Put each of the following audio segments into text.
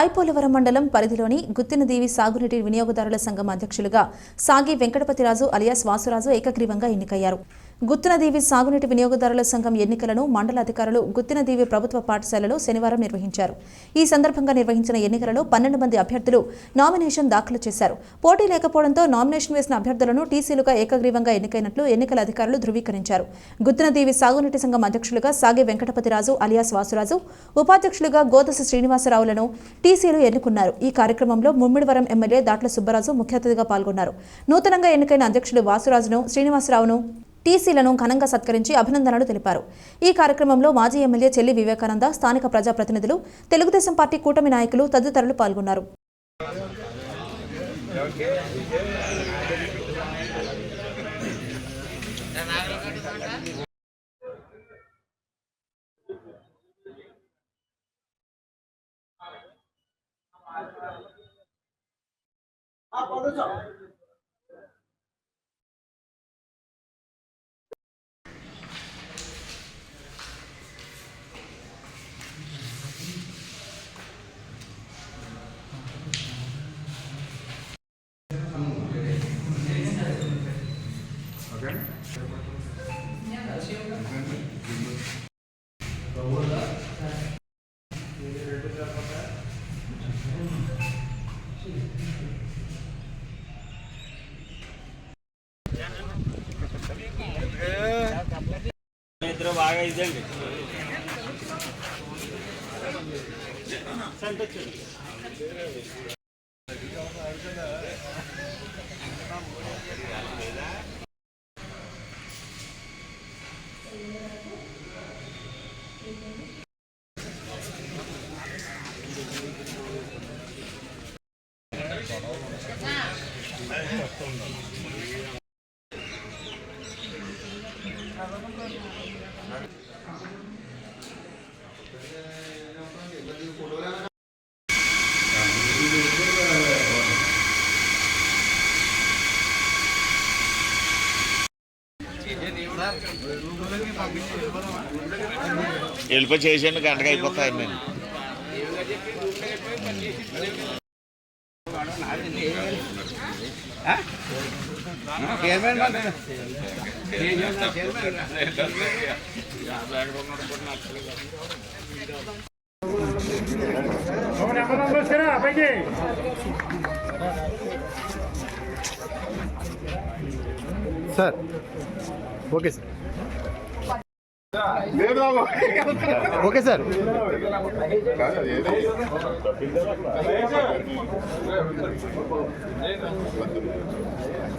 ఐపోలవరం మండలం పరిధిలోని గుత్తినదేవి సాగునీటి వినియోగదారుల సంఘం అధ్యక్షులుగా సాగి వెంకటపతిరాజు అలియాస్ వాసురాజు ఏకగ్రీవంగా ఎన్నికయ్యారు. గుత్తినదీవి సాగునీటి వినియోగదారుల సంఘం ఎన్నికలను మండల అధికారులు గుత్తినదీవి ప్రభుత్వ పాఠశాలలో శనివారం నిర్వహించారు. ఈ సందర్భంగా నిర్వహించిన ఎన్నికలలో పన్నెండు మంది అభ్యర్థులు నామినేషన్ దాఖలు చేశారు. పోటీ లేకపోవడంతో నామినేషన్ వేసిన అభ్యర్థులను టీసీలుగా ఏకగ్రీవంగా ఎన్నికైనట్లు ఎన్నికల అధికారులు ధృవీకరించారు. గుత్తినదీవి సాగునీటి సంఘం అధ్యక్షులుగా సాగే వెంకటపతిరాజు అలియాస్ వాసురాజు ఉపాధ్యక్షులుగా గోదసి శ్రీనివాసరావులను టీసీలు ఎన్నుకున్నారు. ఈ కార్యక్రమంలో ముమ్మిడివరం ఎమ్మెల్యే దాట్ల సుబ్బరాజు ముఖ్య అతిథిగా పాల్గొన్నారు. నూతనంగా ఎన్నికైన అధ్యక్షులు వాసురాజును శ్రీనివాసరావును టీసీలను ఘనంగా సత్కరించి అభినందనలు తెలిపారు. ఈ కార్యక్రమంలో మాజీ ఎమ్మెల్యే చెల్లి వివేకానంద స్థానిక ప్రజాప్రతినిధులు తెలుగుదేశం పార్టీ కూటమి నాయకులు తదితరులు పాల్గొన్నారు. ఇద్దరు బాగా ఇదండి వెళ్ళిపోయి చేసేయండి గంటగా అయిపోతాయి నేను sir okay sir. Okay sir.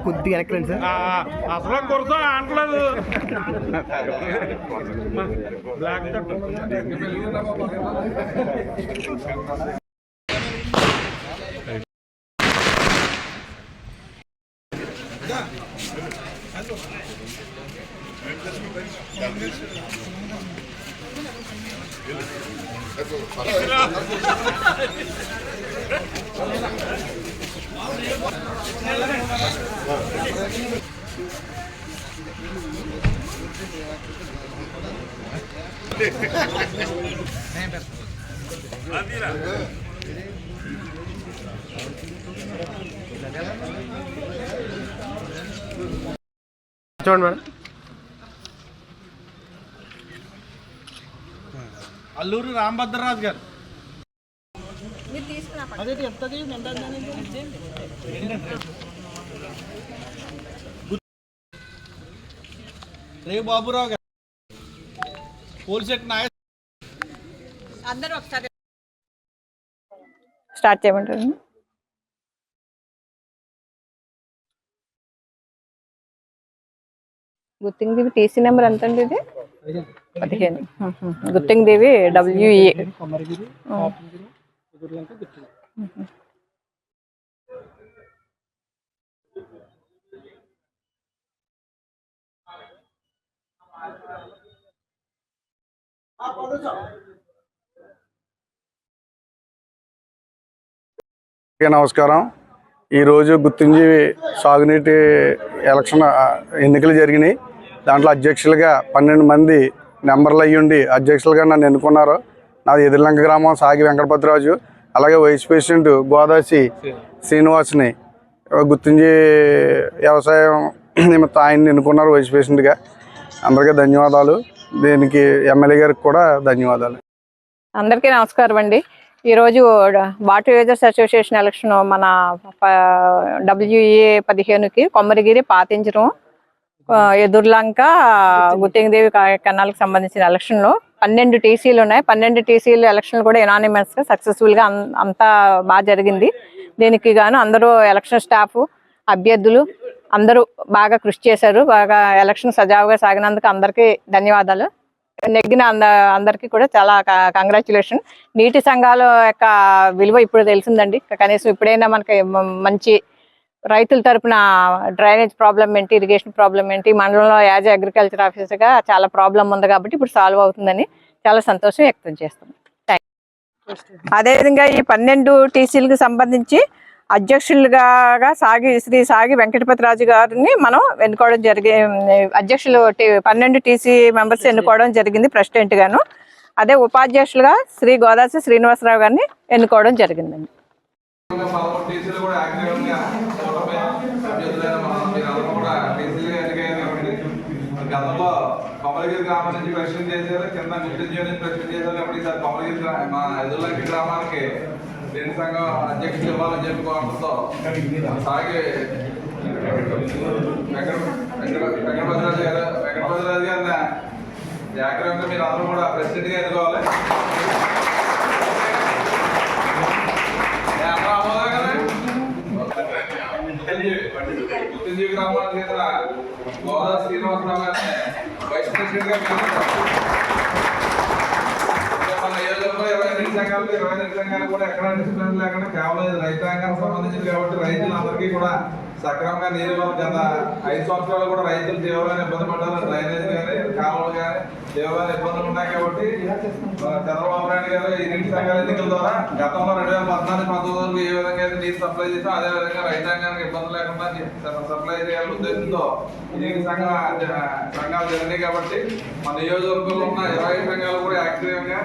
కొద్దిగా వెనక్కి రండి సార్ అసలు కొడతా అంటలేదు బ్లాక్ చూడండి మేడం. అల్లూరు రాంభద్రరాజు గారు. రేవు బాబురావు గారు. పోలిసెట్ నాగ స్టార్ట్ చేయమంటారు? గుత్తింగ్ దేవి టీసీ నెంబర్ ఎంత అండి ఇది? పదిహేను. మ్మ్. గుత్తింగ్ దేవి డబ్ల్యూఏ అందరికీ నమస్కారం. ఈరోజు గుర్తించి సాగునీటి ఎలక్షన్ ఎన్నికలు జరిగినాయి. దాంట్లో అధ్యక్షులుగా పన్నెండు మంది నెంబర్లు అయ్యుండి అధ్యక్షులుగా నన్ను ఎన్నుకున్నారు. నాది ఎదిరిలంక గ్రామం సాగి వెంకటపతిరాజు అలాగే వైస్ ప్రెసిడెంట్ గోదాసి శ్రీనివాస్ని గుర్తించి వ్యవసాయం నిమిత్తం ఆయన్ని ఎన్నుకున్నారు వైస్ ప్రెసిడెంట్గా. అందరికీ ధన్యవాదాలు. దీనికి ఎమ్మెల్యే గారికి కూడా ధన్యవాదాలు. అందరికీ నమస్కారం అండి ఈరోజు వాటర్ యూజర్స్ అసోసియేషన్ ఎలక్షన్ మన డబ్ల్యూఏ పదిహేనుకి కొమ్మరిగిరి పాతించడం ఎదుర్లంక గుత్తింగదేవి కెనాల్కి సంబంధించిన ఎలక్షన్లో పన్నెండు టీసీలు ఉన్నాయి. పన్నెండు టీసీలు ఎలక్షన్లు కూడా ఎనానిమస్గా సక్సెస్ఫుల్గా అంతా బాగా జరిగింది. దీనికి గాను అందరూ ఎలక్షన్ స్టాఫ్ అభ్యర్థులు అందరూ బాగా కృషి చేశారు. బాగా ఎలక్షన్ సజావుగా సాగినందుకు అందరికీ ధన్యవాదాలు. నెగ్గిన అంద అందరికీ కూడా చాలా కంగ్రాచులేషన్ నీటి సంఘాల యొక్క విలువ ఇప్పుడు తెలిసిందండి. కనీసం ఇప్పుడైనా మనకి మంచి రైతుల తరపున డ్రైనేజ్ ప్రాబ్లం ఏంటి ఇరిగేషన్ ప్రాబ్లం ఏంటి మండలంలో యాజ్ అగ్రికల్చర్ ఆఫీసర్గా చాలా ప్రాబ్లం ఉంది కాబట్టి ఇప్పుడు సాల్వ్ అవుతుందని చాలా సంతోషం వ్యక్తం చేస్తుంది అదేవిధంగా ఈ పన్నెండు టీసీలకు సంబంధించి అధ్యక్షులుగా సాగి శ్రీ సాగి వెంకటపతిరాజు గారిని మనం ఎన్నుకోవడం జరిగి అధ్యక్షులు టి- పన్నెండు టీసీ మెంబర్స్ ఎన్నుకోవడం జరిగింది ప్రెసిడెంట్ గాను అదే ఉపాధ్యక్షులుగా శ్రీ గోదాసి శ్రీనివాసరావు గారిని ఎన్నుకోవడం జరిగిందండి. గతంలో గ్రామం నుంచి ప్రెసిడెంట్ చేశారు కింద ప్రెసిడెంట్ చేశారు కాబట్టి ఈసారి మా ఎదుర్లంకి గ్రామానికి దేని సంఘం అధ్యక్షులు ఇవ్వాలని చెప్పి కోరడంతో సాగి వెంకట వెంకట వెంకటపతిరాజు గారు వెంకటపతిరాజు గారిని జాగ్రత్తగా మీరు అందరూ కూడా ప్రెసిడెంట్గా ఎన్నుకోవాలి గుర్తించి గ్రామానికి చెందిన గోదా శ్రీనివాసరావు గారిని వైస్ ప్రెసిడెంట్గా మన నియోజకవర్గంలో ఇరవై ఎనిమిది సంఘాలు ఇరవై ఎనిమిది సంఘాలు కూడా ఎక్కడ డిస్ప్లేస్ లేకుండా కేవలం ఇది రైతాంగానికి సంబంధించింది కాబట్టి రైతులందరికీ కూడా సక్రమంగా నీరు ఇవ్వాలి గత ఐదు సంవత్సరాలు కూడా రైతులు తీవ్రమైన ఇబ్బంది పడ్డారు. డ్రైనేజ్ కానీ దేవాలయ ఇబ్బందులు ఉన్నాయి కాబట్టి చంద్రబాబు నాయుడు గారు ఈ నీటి సంఘాల ఎన్నికల ద్వారా గతంలో రెండు వేల పద్నాలుగు పంతొమ్మిది వరకు ఏ విధంగా అయితే నీరు సప్లై చేసాం అదే విధంగా రైతాంగానికి ఇబ్బంది లేకుండా సప్లై చేయాలి ఉద్దేశంతో నీటి సంఘ సంఘాలు జరిగినాయి కాబట్టి మన నియోజకవర్గంలో ఉన్న ఇరవై సంఘాలు కూడా యాక్టివ్గా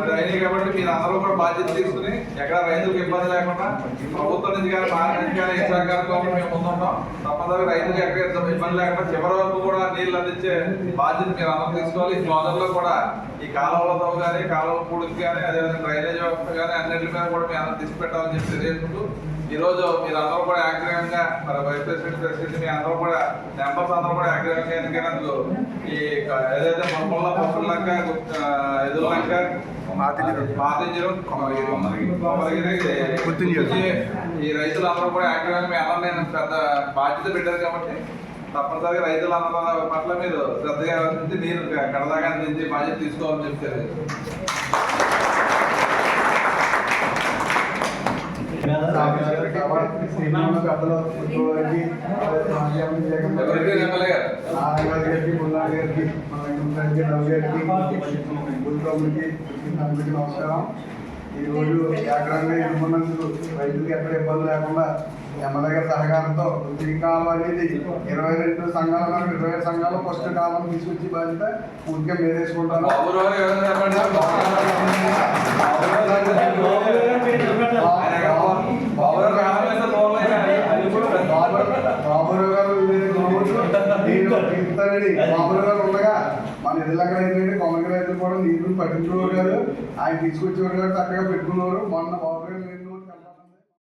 మరి అయినాయి కాబట్టి మీరు అందరూ కూడా బాధ్యత తీసుకుని ఎక్కడ రైతులకు ఇబ్బంది లేకుండా ప్రభుత్వం నుంచి కానీ భారత నుంచి కానీ ఏ సహకారంతో మేము ముందుంటాం. తప్పనిసరిగా రైతులకు ఎక్కడ ఇబ్బంది లేకుండా చివరి వరకు కూడా నీళ్ళు అందించే బాధ్యత మీరు అందరూ తీసుకోవాలి. జోనర్లో కూడా ఈ కాలువలతో కానీ కాలువ పూడికి కానీ అదేవిధంగా డ్రైనేజ్ వ్యవస్థ కానీ అన్నింటి మీద కూడా మేము అందరూ తీసి పెట్టాలని చెప్పి తెలియజేసుకుంటూ ఈ రోజు మీరు అందరూ కూడా యాక్టివ్గా మరి వైస్ ప్రెసిడెంట్ ప్రెసిడెంట్ మీ అందరూ కూడా మెంబర్స్ అందరూ కూడా యాక్టివ్గా ఎన్నికైనందుకు ఈ ఏదైతే మొక్కల పప్పులంక ఎదురులంక ఈ రైతులందరూ కూడా యాక్టివ్గా మీ అందరూ నేను పెద్ద బాధ్యత పెట్టారు కాబట్టి తప్పనిసరిగా రైతుల పట్ల మీరు శ్రద్ధగా అందించి నీరు కడదాగా అందించి బాధ్యత తీసుకోవాలని చెప్తారు ఎవరికి ఎమ్మెల్యే గారు నమస్కారం ఈరోజు ఎక్కడన్నా ఏకరంగా ఎన్నుకున్నందుకు రైతులకు ఎక్కడ ఇబ్బంది లేకుండా ఎమ్మెల్యే గారి సహకారంతో కాలం అనేది ఇరవై రెండు సంఘాలు నాకు ఇరవై సంఘాలు ఫస్ట్ కాలం తీసుకొచ్చి బాధ్యత పూర్తిగా మీరేసుకుంటాను బాబురావు గారు గారు ఉండగా మన ఎదులక్కడ ఏంటంటే కొమ్మకి రైతులు కూడా నీరు పట్టించుకోరు గారు. ఆయన తీసుకొచ్చేవారు గారు చక్కగా పెట్టుకున్నారు మొన్న